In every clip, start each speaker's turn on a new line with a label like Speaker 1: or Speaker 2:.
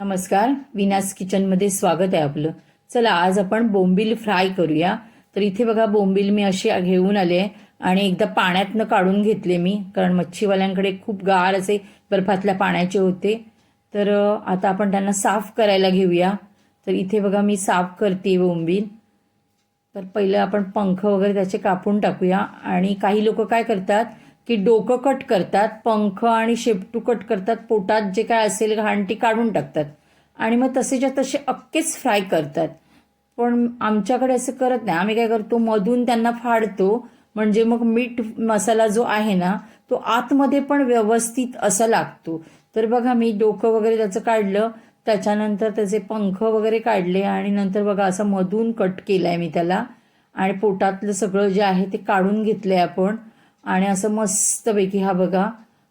Speaker 1: नमस्कार विनास किचनमध्ये स्वागत आहे आपलं. चला आज आपण बोंबील फ्राय करूया. तर इथे बघा बोंबील मी अशी घेऊन आले आणि एकदा पाण्यातनं काढून घेतले मी कारण मच्छीवाल्यांकडे खूप गार असे बर्फातल्या पाण्याचे होते. तर आता आपण त्यांना साफ करायला घेऊया. तर इथे बघा मी साफ करते बोंबील. तर पहिलं आपण पंख वगैरे त्याचे कापून टाकूया. आणि काही लोक काय करतात की डोकं कट करतात पंख आणि शेपटू कट करतात पोटात जे काय असेल घाण ती काढून टाकतात. आणि मग तसेच्या तसे अक्केच फ्राय करतात. पण आमच्याकडे असं करत नाही. आम्ही काय करतो मधून त्यांना फाडतो. म्हणजे मग मीठ मसाला जो आहे ना तो आतमध्ये पण व्यवस्थित असा लागतो. तर बघा मी डोकं वगैरे त्याचं काढलं. त्याच्यानंतर त्याचे पंख वगैरे काढले आणि नंतर बघा असं मधून कट केलंय मी त्याला. आणि पोटातलं सगळं जे आहे ते काढून घेतलं आहे आपण. आणि असं मस्तपैकी हा बघा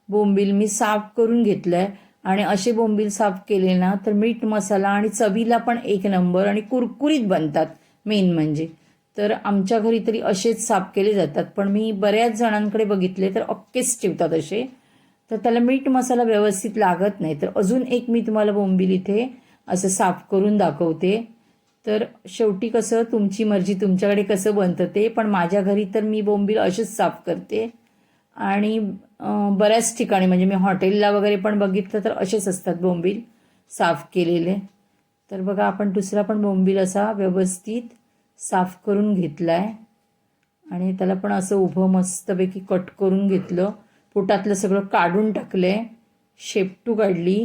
Speaker 1: बोंबील मी साफ करून घेतलंय. आणि असे बोंबील साफ केले ना तर मीठ मसाला आणि चवीला पण एक नंबर आणि कुरकुरीत बनतात मेन म्हणजे. तर आमच्या घरी तरी असेच साफ केले जातात. पण मी बऱ्याच जणांकडे बघितले तर अक्केच ठेवतात असे. तर त्याला मीठ मसाला व्यवस्थित लागत नाही. तर अजून एक मी तुम्हाला बोंबील इथे असं साफ करून दाखवते. तर शेवटी कसं तुमची मर्जी तुमच्याकडे कसं बनतं ते पण माझ्या घरी तर मी बोंबील असेच साफ करते. आणि बऱ्याच ठिकाणी म्हणजे मी हॉटेलला वगैरे पण बघितलं तर असेच असतात बोंबील साफ केलेले. तर बघा आपण दुसरा पण बोंबील असा व्यवस्थित साफ करून घेतला आहे आणि त्याला पण असं उभं मस्तपैकी कट करून घेतलं. पोटातलं सगळं काढून टाकलं आहे शेपटू काढली.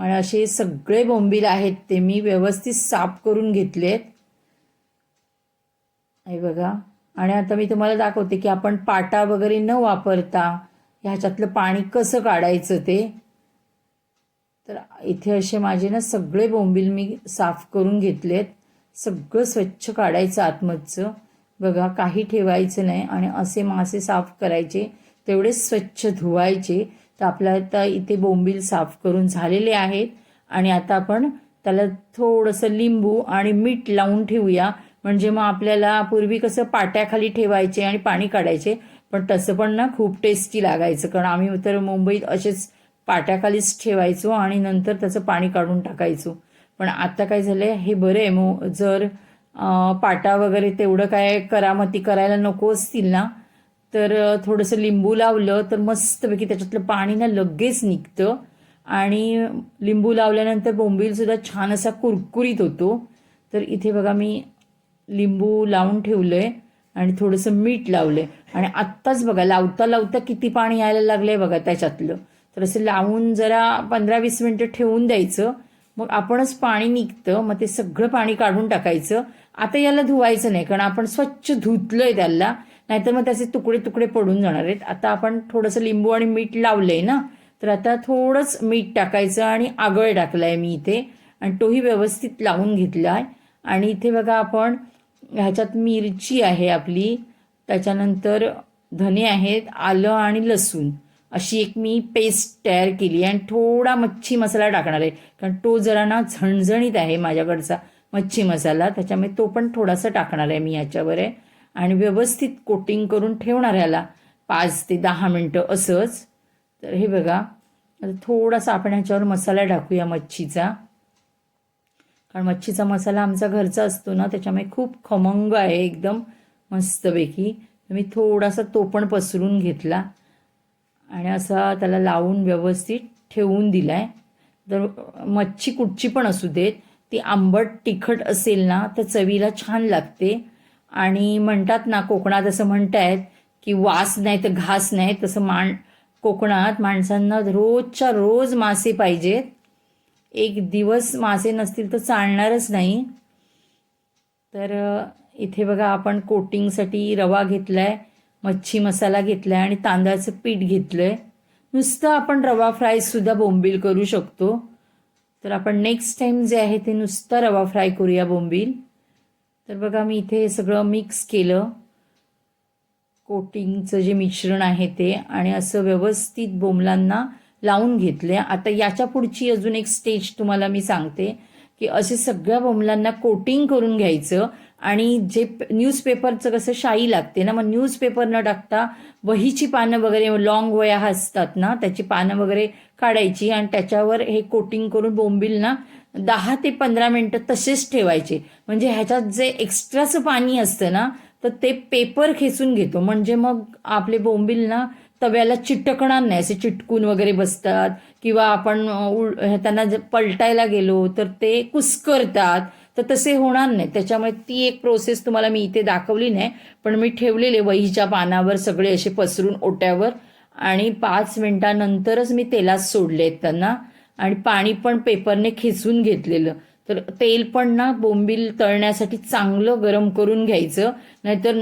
Speaker 1: आणि असे सगळे बोंबील आहेत ते मी व्यवस्थित साफ करून घेतलेत. हे बघा. आणि आता मी तुम्हाला दाखवते की आपण पाटा वगैरे न वापरता ह्याच्यातलं पाणी कसं काढायचं ते. तर इथे असे माझे ना सगळे बोंबील मी साफ करून घेतलेत. सगळं स्वच्छ काढायचं आतमधचं. बघा काही ठेवायचं नाही आणि असे मासे साफ करायचे तेवढे स्वच्छ धुवायचे. तर आपल्या आता इथे बोंबील साफ करून झालेले आहेत. आणि आता आपण त्याला थोडंसं लिंबू आणि मीठ लावून ठेवूया. म्हणजे मग आपल्याला पूर्वी कसं पाट्याखाली ठेवायचे आणि पाणी काढायचे पण तसं पण ना खूप टेस्टी लागायचं. कारण आम्ही तर मुंबईत असेच पाट्याखालीच ठेवायचो आणि नंतर त्याचं पाणी काढून टाकायचो. पण आता काय झालंय हे बरं आहे मग. जर पाटा वगैरे तेवढं काय करामती करायला नको असतील ना तर थोडंसं लिंबू लावलं तर मस्तपैकी त्याच्यातलं पाणी ना लगेच निघतं. आणि लिंबू लावल्यानंतर बोंबीलसुद्धा छान असा कुरकुरीत होतो. तर इथे बघा मी लिंबू लावून ठेवलं आहे आणि थोडंसं मीठ लावलं आहे आणि आत्ताच बघा लावता लावता किती पाणी यायला लागलं आहे बघा त्याच्यातलं. तर असं लावून जरा पंधरा वीस मिनटं ठेवून द्यायचं. मग आपणच पाणी निघतं मग ते सगळं पाणी काढून टाकायचं. आता याला धुवायचं नाही कारण आपण स्वच्छ धुतलंय त्याला नाहीतर मग त्याचे तुकडे तुकडे पडून जाणार आहेत. आता आपण थोडंसं लिंबू आणि मीठ लावलंय ना तर आता थोडंच मीठ टाकायचं आणि आगळ टाकलाय मी इथे. आणि तोही व्यवस्थित लावून घेतलाय. आणि इथे बघा आपण ह्याच्यात मिरची आहे आपली त्याच्यानंतर धने आहेत आलं आणि लसूण. अशी एक मी पेस्ट तयार केली आणि थोडा मच्छी मसाला टाकणार आहे. कारण तो जरा ना झणझणीत आहे माझ्याकडचा मच्छी मसाला. त्याच्यामुळे तो पण थोडासा टाकणार आहे मी याच्यावर आहे. आणि व्यवस्थित कोटिंग करून ठेवणार याला. पाच ते दहा मिनटं असंच. तर हे बघा. आता थोडासा आपण ह्याच्यावर मसाला टाकूया मच्छीचा. कारण मच्छीचा मसाला आमचा घरचा असतो ना त्याच्यामुळे खूप खमंग आहे एकदम मस्तपैकी. मी थोडासा तो पण पसरून घेतला. आणि असा त्याला लावून व्यवस्थित ठेवून दिला आहे तर मच्छी कुठची पण असू देत ती आंबट तिखट असेल ना तर चवीला छान लागते. आणि म्हणतात ना कोकणात असं म्हणतायत की वास नाही तर घास नाही तसं माण कोकणात माणसांना रोजच्या रोज मासे पाहिजेत. एक दिवस मासे नसतील तर चालणारच नाही. तर इथे बघा आपण कोटिंगसाठी रवा घेतला आहे मच्छी मसाला घेतलाय आणि तांदळाचं पीठ घेतलं आहे नुसतं आपण रवा फ्राय सुद्धा बोंबील करू शकतो. तर आपण नेक्स्ट टाइम जे आहे ते नुसतं रवा फ्राय करूया बोंबील. तर बघा मी इथे हे सगळं मिक्स केलं. कोटिंगचं जे मिश्रण आहे ते आणि असं व्यवस्थित बोंबलांना लावून घेतले आता याच्या पुढची अजून एक स्टेज तुम्हाला मी सांगते की असे सगळ्या बोंबलांना कोटिंग करून घ्यायचं आणि जे न्यूजपेपरचं कसं शाई लागते ना मग न्यूजपेपर न टाकता वहीची पानं वगैरे लॉंग वया असतात ना त्याची पानं वगैरे काढायची आणि त्याच्यावर हे कोटिंग करून बोंबील ना दहा ते पंधरा मिनिटं तसेच ठेवायचे. म्हणजे ह्याच्यात जे एक्स्ट्राचं पाणी असतं ना तर ते पेपर खेचून घेतो. म्हणजे मग आपले बोंबील ना तव्याला चिटकणार नाही. असे चिटकून वगैरे बसतात. किंवा आपण त्यांना जर पलटायला गेलो तर ते कुस्करतात. तर तसे होणार नाही. त्याच्यामुळे ती एक प्रोसेस तुम्हाला मी इथे दाखवली नाही. पण मी ठेवलेले वहीच्या पानावर सगळे असे पसरून ओट्यावर आणि पाच मिनटानंतरच मी तेलात सोडले त्यांना. आणि पाणी पण पेपरने खेचून घेतलेलं. तर तेल पण ना बोंबील तळण्यासाठी चांगलं गरम करून घ्यायचं. नाहीतर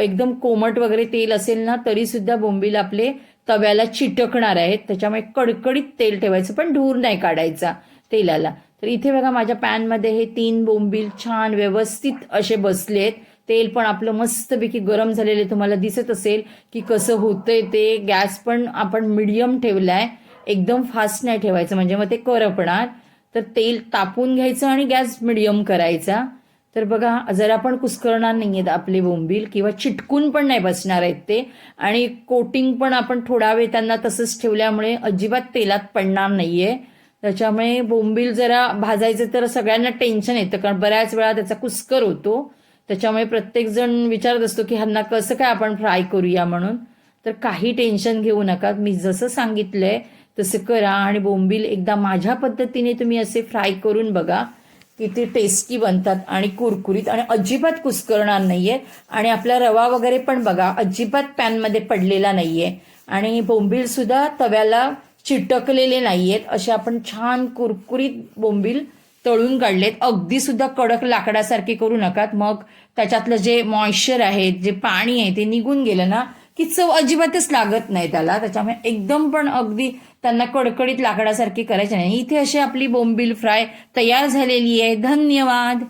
Speaker 1: एकदम कोमट वगैरे तेल असेल ना तरी सुद्धा बोंबील आपले तव्याला चिटकणार आहेत. त्याच्यामुळे कडकडीत तेल ठेवायचं पण धूर नाही काढायचा. तेलाला. तर इथे बघा माझ्या पॅनमध्ये हे तीन बोंबील छान व्यवस्थित असे बसलेत. तेल पण आपलं मस्तपैकी गरम झालेले तुम्हाला दिसत असेल की कसं होतंय ते. गॅस पण आपण मिडियम ठेवलाय. एकदम फास्ट नाही ठेवायचं. म्हणजे मग ते करपणार. तर तेल तापून घ्यायचं आणि गॅस मिडियम करायचा. तर बघा जरा पण कुस्करणार नाही आहेत आपले बोंबील किंवा चिटकून पण नाही बसणार आहेत ते. आणि कोटिंग पण आपण थोडा वेळ त्यांना तसंच ठेवल्यामुळे अजिबात तेलात पडणार नाहीये. त्याच्यामुळे बोंबील जरा भाजायचं तर सगळ्यांना टेन्शन येतं. कारण बऱ्याच वेळा त्याचा कुस्कर होतो. त्याच्यामुळे प्रत्येकजण विचारत असतो की ह्यांना कसं काय आपण फ्राय करूया म्हणून. तर काही टेन्शन घेऊ नका. मी जसं सांगितलंय तसं करा. आणि बोंबील एकदा माझ्या पद्धतीने तुम्ही असे फ्राय करून बघा किती टेस्टी बनतात आणि कुरकुरीत आणि अजिबात कुस्करणार नाहीये. आणि आपला रवा वगैरे पण बघा अजिबात पॅनमध्ये पडलेला नाहीये. आणि बोंबील सुद्धा तव्याला चिटकलेले नाही आहेत असे आपण छान कुरकुरीत बोंबील तळून काढलेत. अगदी सुद्धा कडक लाकडासारखे करू नकात. मग त्याच्यातलं जे मॉइश्चर आहे जे पाणी आहे ते निघून गेलं ना की चव अजिबातच लागत नाही त्याला. त्याच्यामुळे एकदम पण अगदी त्यांना कडकडीत लाकडासारखी करायचे नाही. इथे अशी आपली बोंबील फ्राय तयार झालेली आहे. धन्यवाद.